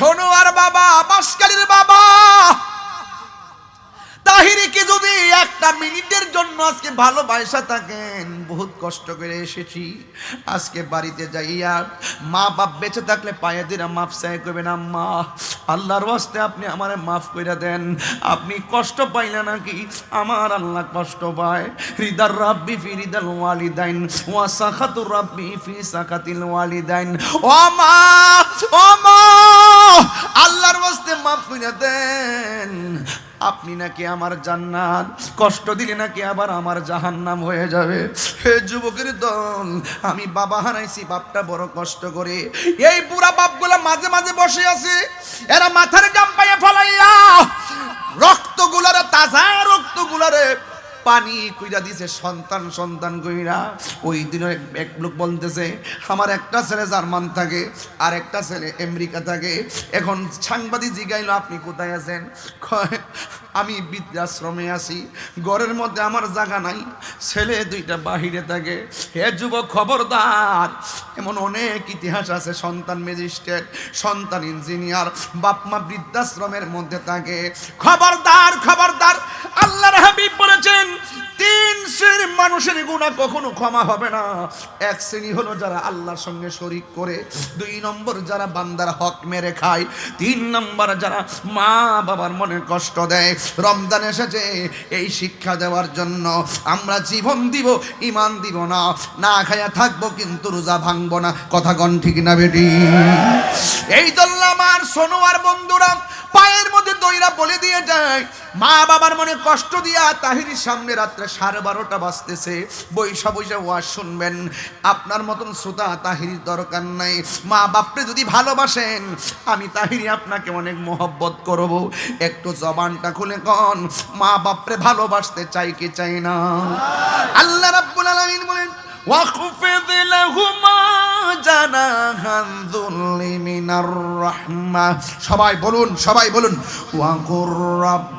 শোনো বাবা বাসকালীর বাবা। তাহিরিকে যদি একটা মিনিটের জন্য আজকে ভালোবাসা থাকেন, বহুত কষ্ট করে এসেছি। আজকে বাড়িতে যাইয়া মা বাপ বেঁচে থাকলে পায়ে দিরা মাফ চাই করবেন, আম্মা। আল্লাহর ওয়াস্তে আপনি আমারে মাফ করে দেন। আপনি কষ্ট পাইলে নাকি আমার আল্লাহ কষ্ট পায়। হৃদার রাব্বি ফি হৃদাল ওয়ালিদাইন, ওয়া সাখাতুর রাব্বি ফি সাখাতিল ওয়ালিদাইন। ও মা ও মা! আল্লাহর ওয়াস্তে মাফ করে দেন। আপনি নাকি আমার জান্নাত, কষ্ট দিলে নাকি আবার আমার জাহান্নাম হয়ে যাবে। হে যুবকের দল, আমি বাবা হারাইছি, বাপটা বড় কষ্ট করে। এই বুড়া বাপগুলা মাঝে মাঝে বসে আছে, এরা মাথার গাম পাইয়ে ফলাইয়া রক্তগুলারে, তাজা রক্তগুলারে পানি কইরা দিছে, সন্তান সন্তান কইরা। ওই দিন এক লোক বলতেছে, আমার একটা ছেলে জার্মান থাকে, আর একটা ছেলে আমেরিকা থাকে। এখন সাংবাদিক জিগাইলো, আপনি কোথায় আছেন? আমি বৃদ্ধাশ্রমে আছি। ঘরের মধ্যে আমার জায়গা নাই। ছেলে দুইটা বাহিরে থাকে। হে যুবক খবরদার, এমন অনেক ইতিহাস আছে। সন্তান ম্যাজিস্ট্রেট, সন্তান ইঞ্জিনিয়ার বাপমা বৃদ্ধাশ্রমের মধ্যে থাকে। খবরদার খবরদার, আল্লাহর হাবিব বলেছেন তিন শ্রেণির মানুষের গুণা কখনো ক্ষমা হবে না। এক শ্রেণি হলো যারা আল্লাহর সঙ্গে শরিক করে, দুই নম্বর যারা বান্দার হক মেরে খায়, তিন নম্বর যারা মা বাবার মনে কষ্ট দেয়। রমজান এসেছে, এই শিক্ষা দেওয়ার জন্য আমরা জীবন দিব ইমান দিব না। না খায়া থাকব কিন্তু রোজা ভাঙবো না। কথা কন ঠিক না বেটি? এই জন্য আমার শোনো আর বন্ধুরা, পায়ের মধ্যে দইরা বলে দিয়ে যায় মা বাবার মনে কষ্ট দিয়া তাহিরির সামনে রাত্রে সাড়ে বারোটা বাজতেছে বৈশা বৈশা ওয়াজ শুনবেন আপনার মতন শ্রোতা তাহিরির দরকার নাই মা বাপরে যদি ভালোবাসেন আমি তাহিরি আপনাকে অনেক মোহব্বত করব একটু জবানটা খুলে কন মা বাপরে ভালোবাসতে চাই কি চাই না আল্লাহ রাব্বুল আলামিন বলেন واخفض لهما جناح الذل من الرحمة সবাই বলুন সবাই বলুন وقل رب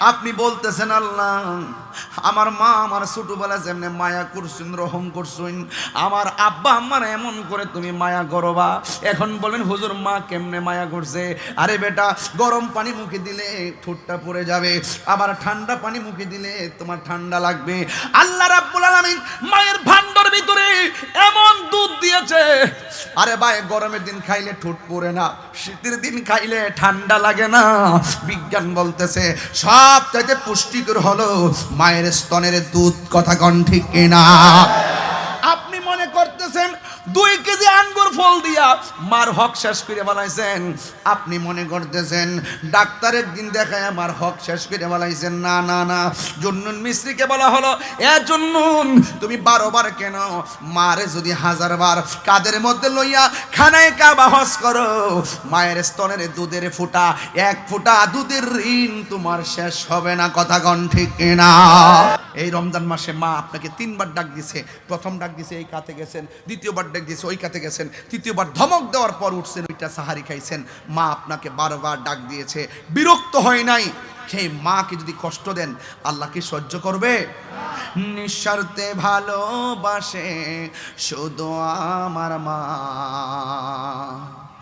আপনি বলতেছেন আল্লাহ আমার মা আমার ছোটবেলা যেমনি মায়া করছুন, রহম করছুন, আমার আব্বা আমার এমন করে তুমি মায়া করবা। এখন বলেন, হুজুর, মা কেমনে মায়া করছে? আরে বেটা, গরম পানি মুখে দিলে ঠোঁটটা পড়ে যাবে, আবার ঠান্ডা পানি মুখে দিলে তোমার ঠান্ডা লাগবে। আল্লাহ রাব্বুল আলামিন মায়ের ভান্ডার ভিতরে এমন দুধ দিয়েছে, আরে ভাই, গরমের দিন খাইলে ঠোঁট পড়ে না, শীতের দিন খাইলে ঠান্ডা লাগে না, বিজ্ঞান বলতেছে সব চাইতে পুষ্টিকর হলো মায়ের স্তনের দুধ কথা কন ঠিক কিনা? আপনি মনে করতেছেন দুই কেজি আঙ্গুর ফল দিয়া মার হক শেষ করে বানাইছেন। আপনি মনে করতেছেন, ডাক্তারের দিন দেখায় আমার হক শেষ করে বানাইছেন? না না না। জন্নুন মিস্ত্রিকে বলা হলো, এ জন্নুন, তুমি বারোবার কেন মারে যদি হাজার বার? কাদের মধ্যে লইয়া খানায় কাবা হস করো? মায়ের স্তনের দুধের ফুটা, এক ফুটা দুধের ঋণ তোমার শেষ হবে না। কথা কন ঠিক কিনা? এই রমজান মাসে মা আপনাকে তিনবার ডাক দিছে। প্রথম ডাক দিছে, এই কাতে গেছেন? দ্বিতীয়বার ডাক দিয়েছে ওই কাতে গেছেন, তৃতীয়বার ধমক দেওয়ার পর উঠছেন ওইটা সাহারি খাইছেন। মা আপনাকে বারবার ডাক দিয়েছে, বিরক্ত হয় নাই। সেই মাকে যদি কষ্ট দেন, আল্লাহ কি সহ্য করবে? নিঃস্বার্থে ভালোবাসে শুধু আমার মা।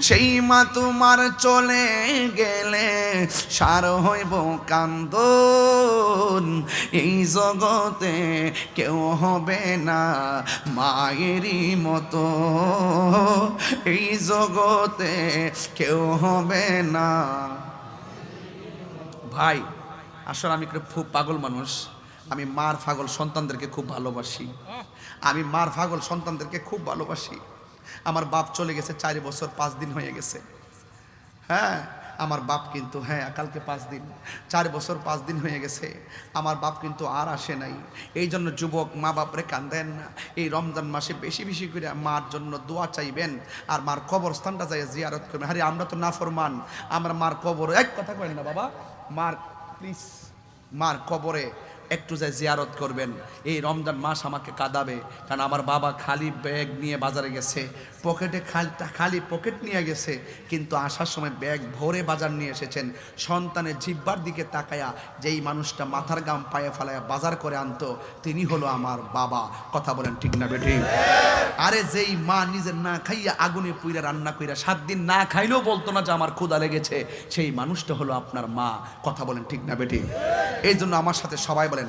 সেই মা তোমার চলে গেলে সার হইব কান্দন। এই জগতে কেউ হবে না মায়েরই মতো। এই জগতে কেউ হবে না। ভাই, আসলে আমি খুব পাগল মানুষ। আমি মার পাগল সন্তানদেরকে খুব ভালোবাসি। আমি মার পাগল সন্তানদেরকে খুব ভালোবাসি। আমার বাপ চলে গেছে চারি বছর, পাঁচ দিন হয়ে গেছে। হ্যাঁ আমার বাপ কিন্তু হ্যাঁ কালকে পাঁচ দিন, চার বছর, পাঁচ দিন হয়ে গেছে। আমার বাপ কিন্তু আর আসে নাই। এই জন্য যুবক মা বাপরে কান্দেন না। এই রমজান মাসে বেশি বেশি করে মার জন্য দোয়া চাইবেন আর মার কবরস্থানটা যাই জিয়ারত করবেন। আরে, আমরা তো নাফরমান। আমরা মার কবর, এক কথা করেন না বাবা, মার প্লিজ মার কবরে একটু যাই জিয়ারত করবেন। এই রমজান মাস আমাকে কাঁদাবে। কারণ আমার বাবা খালি ব্যাগ নিয়ে বাজারে গেছে। পকেটে খালি পকেট নিয়ে গেছে, কিন্তু আসার সময় ব্যাগ ভরে বাজার নিয়ে এসেছেন। সন্তানের জিব্বার দিকে তাকায়া যেই মানুষটা মাথার গাম পায়ে ফেলায়া বাজার করে আনতো, তিনি হলো আমার বাবা। কথা বলেন ঠিক না বেটি আরে যেই মা নিজের না খাইয়া আগুনে পুইরা রান্না কইরা সাত দিন না খাইলেও বলতো না যে আমার ক্ষুদা লেগেছে, সেই মানুষটা হলো আপনার মা। কথা বলেন ঠিক না বেটি এই জন্য আমার সাথে সবাই বলেন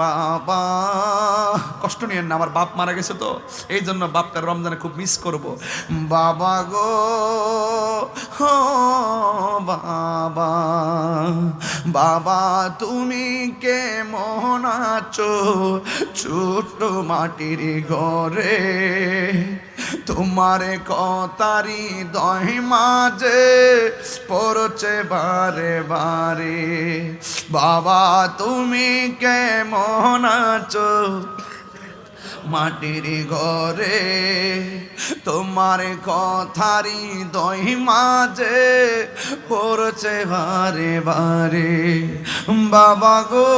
বাবা, কষ্ট নিয়েন না, আমার বাপ মারা গেছে তো এই জন্য বাপকে রমজানে খুব মিস করব। বাবা গো বাবা বাবা, তুমি কে মন আছো? ছোট মাটির ঘরে তোমার কতারি দয় মাঝে পড়ছে বারে বারে। বাবা, তুমি কেমন আছো? মাটির ঘরে তোমার কথারি দই মাঝে পড়ছে বারে বারে। বাবা গো,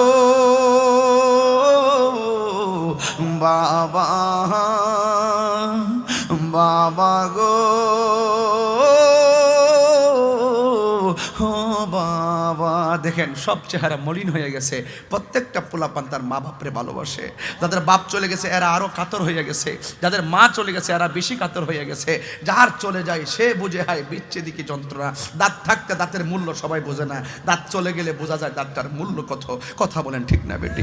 বাবা। বাবা গো। বাবা। দেখেন, সব চেহারা মলিন হয়ে গেছে। প্রত্যেকটা পোলাপান তার মা বাপরে ভালোবাসে। যাদের বাপ চলে গেছে, এরা আরও কাতর হয়ে গেছে। যাদের মা চলে গেছে, এরা বেশি কাতর হয়ে গেছে। যার চলে যায়, সে বুঝে, হয় হায় বিচ্ছেদিকে যন্ত্রণা। দাঁত থাকতে দাঁতের মূল্য সবাই বোঝে না। দাঁত চলে গেলে বোঝা যায় দাঁতটার মূল্য কত। কথা বলেন ঠিক না, বেটি?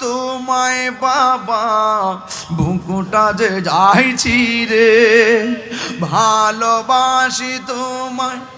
তোমায় বাবা বুকুটা যে যাইছি রে ভালোবাসি তোমায়।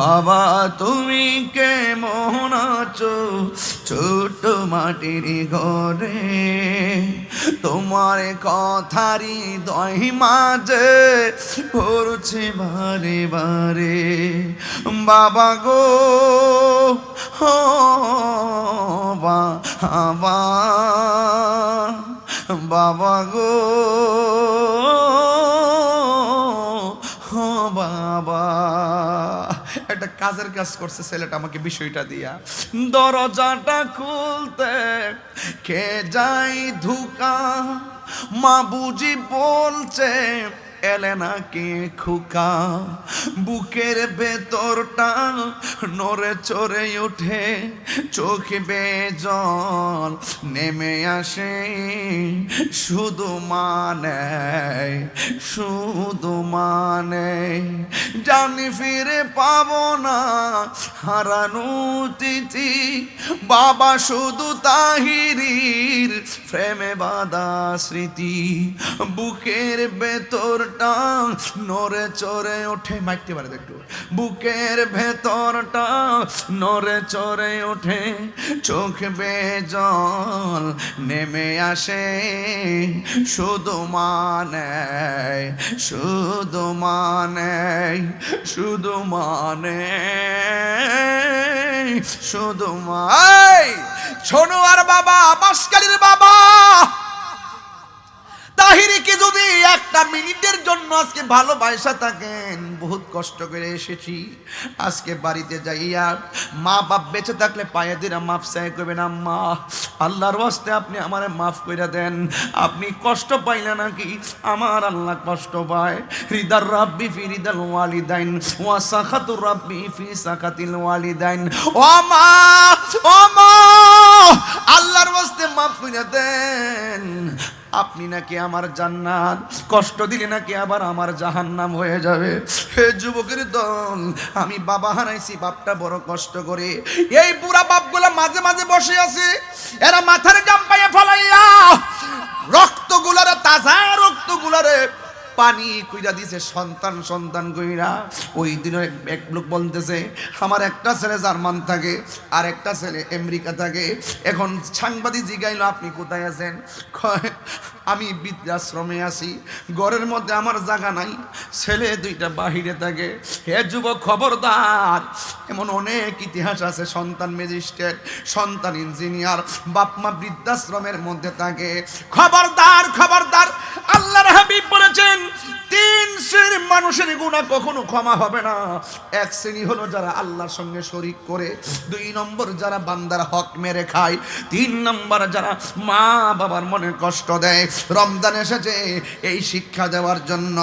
বাবা, তুমি কে মোহন আছো? ছোট মাটির ঘরে তোমার কথারি দহি মাঝে পড়ছে বারে বারে। বাবা গো, ও বাবা বাবা গো, ও বাবা। একটা কাজের কাজ করছে ছেলেটা আমাকে বিষয়টা দিয়া। দরজাটা খুলতে কে যাই ধুকা, মা বুঝি বলছে এলে নাকি খুকা? বুকের ভেতরটা নড়ে চড়ে উঠে, চোখ বেজল নেমে আসে। শুধু মানে শুধু মানে জানি ফিরে পাবো না হারানো তিথি। বাবা শুধু তাহিরির প্রেমে বাদা স্মৃতি, বুকের ভেতরটা নড়ে চড়ে ওঠে মাইকতে পারে একটু। বুকের ভেতরটা নড়ে চড়ে ওঠে, চোখ বেজল, নেমে আসে, শুধু মানে শুধু মানে শুধু মানে শুধু মাই শোনো আর বাবা বাসকালীর বাবা। তাহিরিকে যদি একটা মিনিটের জন্য আজকে ভালোবাসা থাকেন, বহুত কষ্ট করে এসেছি। আজকে বাড়িতে যাইয়া মা বাপ বেঁচে থাকলে পায়ে দিরা মাফ চাই করবেন, আম্মা। আল্লাহর ওয়াস্তে আপনি আমারে মাফ করে দেন। আপনি কষ্ট পাইলে নাকি আমার আল্লাহ কষ্ট পায়। হৃদার রাব্বি ফি হৃদাল ওয়ালিদাইন, ওয়া সাখাতুর রাব্বি ফি সাখাতিল ওয়ালিদাইন। ও মা ও মা আল্লাহর ওয়াস্তে মাফ করে দেন। আপনি নাকি আমার জান্নাত, কষ্ট দিলে নাকি আবার আমার জাহান্নাম হয়ে যাবে। হে যুবকের দল, আমি বাবা হারাইছি, বাপটা বড় কষ্ট করে। এই পুরা বাপগুলা মাঝে মাঝে বসে আছে, এরা মাথার গাম পাইয়ে ফলাইয়া রক্তগুলার তাজা রক্তগুলারে পানি কইরা দিছে, সন্তান সন্তান কইরা। ওই দিন এক লোক বলতেছে, আমার একটা ছেলে জার্মান থাকে, আর একটা ছেলে আমেরিকা থাকে। এখন সাংবাদিক জিগাইলো, আপনি কোথায় আছেন? আমি বৃদ্ধাশ্রমে আছি, ঘরের মধ্যে আমার জায়গা নাই, ছেলে দুইটা বাহিরে থাকে। হে যুবক খবরদার, এমন অনেক ইতিহাস আছে, সন্তান ম্যাজিস্ট্রেট, সন্তান ইঞ্জিনিয়ার বাপমা বৃদ্ধাশ্রমের মধ্যে থাকে। খবরদার খবরদার, আল্লাহর হাবিব বলেছেন, তিন শ্রেণির মানুষের গুণা কখনো ক্ষমা হবে না। এক শ্রেণি হলো যারা আল্লাহর সঙ্গে শরিক করে, দুই নম্বর যারা বান্দার হক মেরে খায়, তিন নম্বর যারা মা বাবার মনে কষ্ট দেয় রমজান এসেছে, এই শিক্ষা দেওয়ার জন্য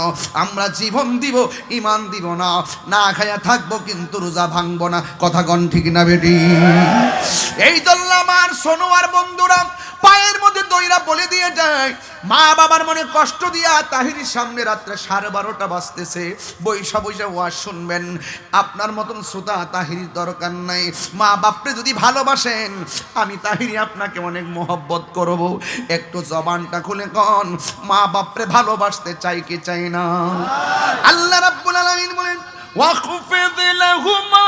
আমরা জীবন দিব ইমান দিব না না খায়া থাকব কিন্তু রোজা ভাঙবো না, কথা গণ ঠিক না বেটি। এই জন্য আমার সোনোয়ার বন্ধুরা পায়ের মধ্যে দইরা বলে দিয়ে যায়। মা বাবার মনে কষ্ট দিয়া তাহিরির সামনে রাত্রে সাড়ে বারোটা বাজতেছে। বৈশা বৈশা ওয়াজ শুনবেন। আপনার মতন শ্রোতা তাহিরির দরকার নাই। মা বাপরে যদি ভালোবাসেন, আমি তাহিরি আপনাকে অনেক মোহব্বত করব। একটু জবানটা খুলে কন, মা বাপরে ভালোবাসতে চাই কি চাই না? আল্লাহ রাব্বুল আলামিন বলেন ওয়াকুফিদ লাহুমা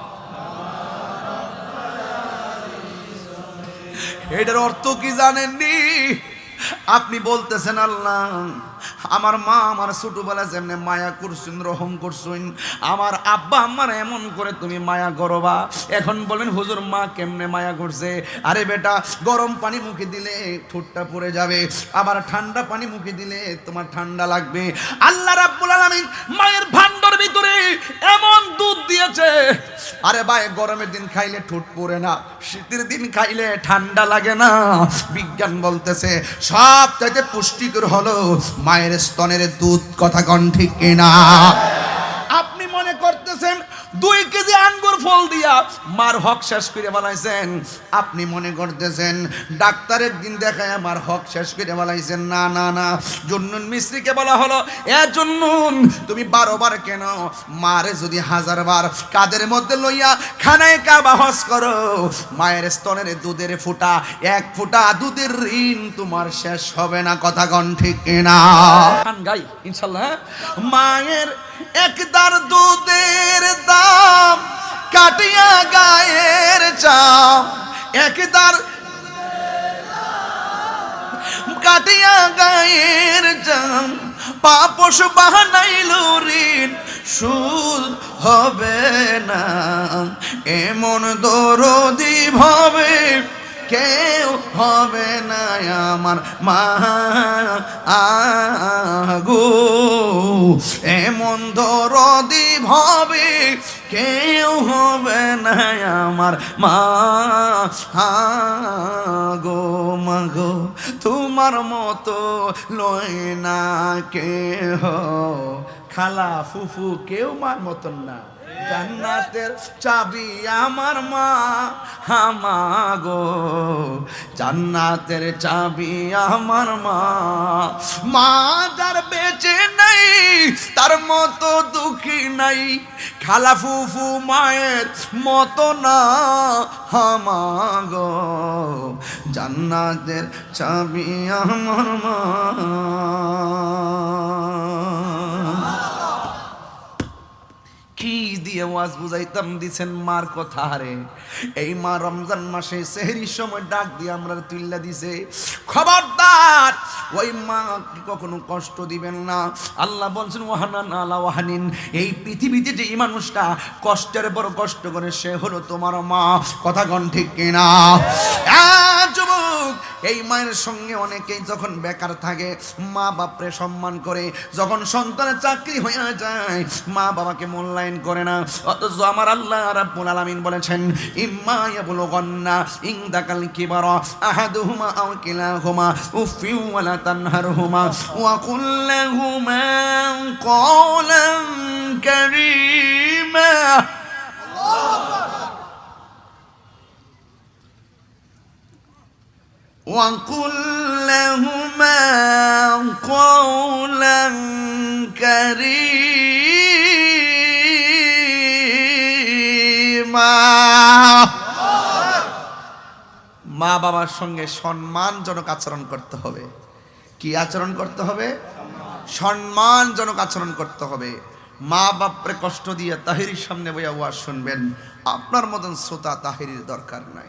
এটার অর্থ কি জানেননি? আপনি বলতেছেন আল্লাহ আমার মা আমার ছোটবেলা যেমনি মায়া করছুন, রহম করছুন, আমার আব্বা আমার এমন করে তুমি মায়া করবা। এখন বলেন, হুজুর, মা কেমনে মায়া করছে? আরে বেটা, গরম পানি মুখে দিলে ঠোঁটটা পড়ে যাবে, আবার ঠান্ডা পানি মুখে দিলে তোমার ঠান্ডা লাগবে। আল্লাহ রাব্বুল আলামিন মায়ের ভান্ডার ভিতরে এমন দুধ দিয়েছে, আরে ভাই, গরমের দিন খাইলে ঠোঁট পড়ে না, শীতের দিন খাইলে ঠান্ডা লাগে না, বিজ্ঞান বলতেছে সব চাইতে পুষ্টিকর হলো মায়ের স্তনের দুধ কথা কন ঠিক কিনা? মনে করতেছেন, দুই কেজি আঙ্গুর ফল দিয়া মার হক শেষ করে বানাইছেন। আপনি মনে করতেছেন, ডাক্তারের দিন দেখায় আমার হক শেষ করে বানাইছেন। না না না, জন্নুন মিস্ত্রিকে বলা হলো, এ জন্নুন, তুমি বারোবার কেন মারে যদি হাজার বার? কাদের মধ্যে লইয়া খানায় কাবা হস করো? মায়ের স্তনের দুধের ফুটা, এক ফুটা দুধের ঋণ তোমার শেষ হবে না। কথা কন ঠিক কিনা? গান গাই, ইনশাল্লাহ হ্যাঁ? মায়ের একদার দুধের দাম কাটিয়া গায়ের চাম। একদার কাটিয়া গায়ের চাম। পাপস বাহানাইল ঋণ সুদ হবে না। এমন দরদি ভাবে কেউ হবে না আমার মা। আগো, এমন দরদি ভাবে কেউ হবে না আমার মা। গো মাগো, তোমার মতো লয় না কেহ। খালা, ফুফু, কেউ মার মতন না। জান্নাতের চাবি আমার মা হামাগো জান্নাতের চাবি আমার মা। মা যার বেঁচে নাই, তার মতো দুঃখী নাই। খালা ফুফু মায়ের মতো না হামাগো জান্নাতের চাবি আমার মা কি দিয়ে ওয়াজ বুঝাইতাম, দিছেন মার কথা হারে। এই মা রমজান মাসে সেহরির সময় ডাক দিয়ে আমরা তুল্লা দিছে, খবরদার, ওই মা কখনো কষ্ট দিবেন না? আল্লাহ বলছেন ওয়াহানা নালা ওয়াহানিন। এই পৃথিবীতে যে এই মানুষটা কষ্টের বড় কষ্ট করে, সে হলো তোমার মা। কথা গণ ঠিক কিনা? যুবক এই মায়ের সঙ্গে অনেকেই যখন বেকার থাকে, মা বাপরে সম্মান করে, যখন সন্তানের চাকরি হয়ে যায়, মা বাবাকে মূল্যায়ন করে না। অথচ আমার আল্লাহ রাব্বুল আলামিন বলেছেন, ইম্মা ইয়াবলুগান্না ইনদাকাল কিবারা আহাদুহুমা আও কিলাহুমা উফি ওয়ালা তানহারহুমা, ওয়া কুল লাহুমা কওলান কারীমা। وقل لهما قولا كريما মা বাবার সঙ্গে সম্মানজনক আচরণ করতে হবে কি আচরণ করতে হবে সম্মানজনক আচরণ করতে হবে মা বাপরে কষ্ট দিয়ে তাহিরির সামনে বইয়া ওয়াজ শুনবেন আপনার মতন শ্রোতা তাহিরির দরকার নাই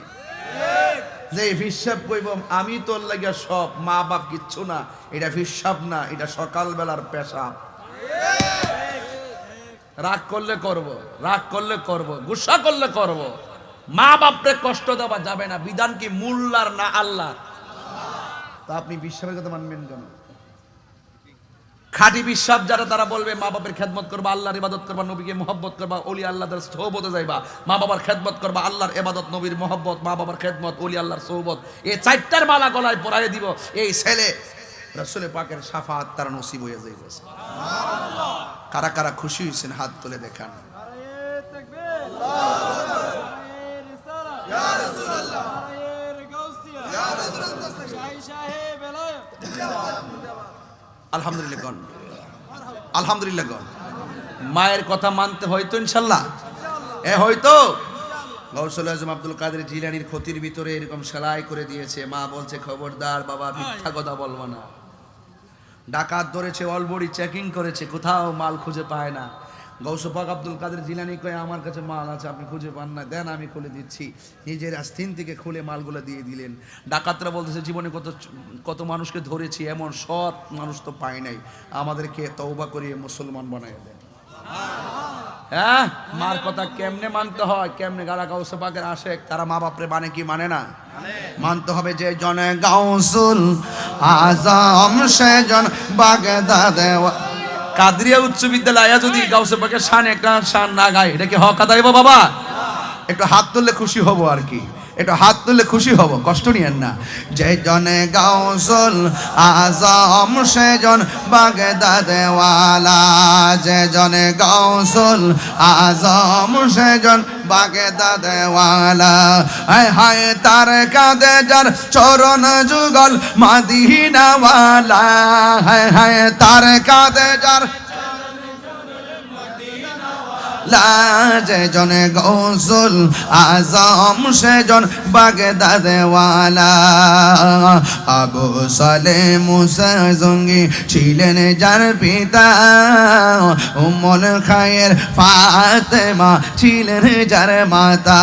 যে হিসাব কইব, আমি তোর লাগিয়া সব মা বাপ কিচ্ছু না। এটা হিসাব না, এটা সকালবেলার পেশা রাগ করলে করব, রাগ করলে করব, গুসা করলে করব। মা বাপরে কষ্ট দেওয়া যাবে না, বিধান কি মুল্লার না আল্লাহ তা আপনি বিশ্বাসের কথা মানবেন কেন? খাঁটি বিশ্বাস যারা তারা বলবে মা বাবার খেদমত করবা আল্লাহর ইবাদত করবা নবীকে মোহব্বত করবা অলি আল্লাহ তার সৌবতে যাইবা। মা বাবার খেদমত করবা আল্লাহর ইবাদত নবীর মোহব্বত মা বাবার খেদমত অলি আল্লাহর সৌবত এই চারটার মালা গলায় পরাই দিব এই ছেলে রসুলে পাকের সাফাত তার নসিব হয়ে যাইব। কারা কারা খুশি হয়েছেন হাত তুলে দেখান। আলহামদুলিল্লাহ গণ। আলহামদুলিল্লাহ গণ। মায়ের কথা মানতে হয়তো ইনশাল্লাহ। এ হয়তো। গৌসল আজম আব্দুল কাদের জিলানির ক্ষতির ভিতরে এরকম সেলাই করে দিয়েছে। মা বলছে খবরদার বাবা মিথ্যা কথা বলব না। ডাকাত ধরেছে অলবড়ি চেকিং করেছে কোথাও মাল খুঁজে পায় না। গৌসপাক আব্দুল কাদের জিলানি কয়ে, আমার কাছে মাল আছে, আপনি খুঁজে পান না। দেন, আমি খুলে দিচ্ছি। নিজের আস্তিন থেকে খুলে মালগুলো দিয়ে দিলেন। ডাকাতরা বলতেছে, জীবনে কত কত মানুষকে ধরেছি, এমন সৎ মানুষ তো পাই নাই। আমাদেরকে তৌবা করিয়ে মুসলমান বানাই দেন। হ্যাঁ? মার কথা কেমনে মানতে হয়, কেমনে গালা গাউসে পাকের আসে তারা মা বাপরে মানে কি মানে না? মানতে হবে যে, জনে গাউসুল আজম সে জন বাগদাদ কাদরিয়া উচ্চ বিদ্যালয় যদি গাউসে পাকে শান একটা শান না গায় এটা কি হক আদায় বাবা? একটু হাত তুললে খুশি হব আর কি। একটু হাত তুললে খুশি হব, কষ্ট নিয়েন না। যে জনে গাউসুল আজম সে জন বাগদাদওয়ালা যে জনে গাউসুল আজম সে জন বাগদাদওয়ালা হায় হায় তার কাঁদে যার চরণ যুগল, মাদিনাওয়ালা। হায় হায় তার কাঁদে যার যেজন গৌসুল আজম, সেজন বাগদাদওয়ালা। আবু সালে মুসা জঙ্গি ছিলেন যার পিতা। উমল খায়ের ফাতেমা ছিলেন যার মাতা।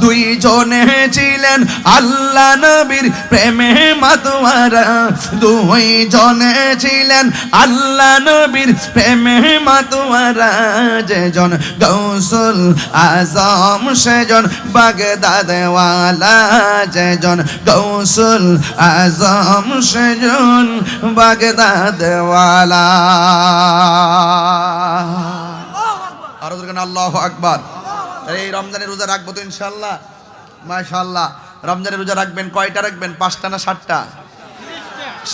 দুই জনে ছিলেন আল্লাহ নবীর প্রেমে মাতোয়ারা। দুই জনে ছিলেন আল্লাহ নবীর প্রেমে মাতোয়ারা। যেজন গৌসুল আজম সেজন বাগদাদওয়ালা যেজন। গৌসুল আজম সেজন বাগদাদওয়ালা আরও আল্লাহ আকবার। এই রমজানের রোজা রাখব তো ইনশাল্লাহ মাশাল্লাহ রমজানের রোজা রাখবেন কয়টা রাখবেন? পাঁচটা না সাতটা?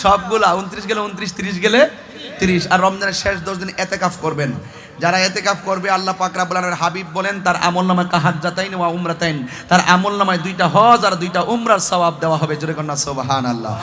সবগুলা। উনত্রিশ গেলে উনত্রিশ, তিরিশ গেলে তিরিশ। আর রমজানের শেষ দশ দিন এতে কাফ করবেন। যারা এতে কাফ করবে, আল্লাহ পাকরা রাব্বুল হাবিব বলেন, তার আমল নামায় কাহাজ্জাতাইন ওয়া উমরাতাইন। তার আমল নামায় দুইটা হজ আর দুইটা উমরার সওয়াব দেওয়া হবে। জোরে কন্যা, সুবহানাল্লাহ।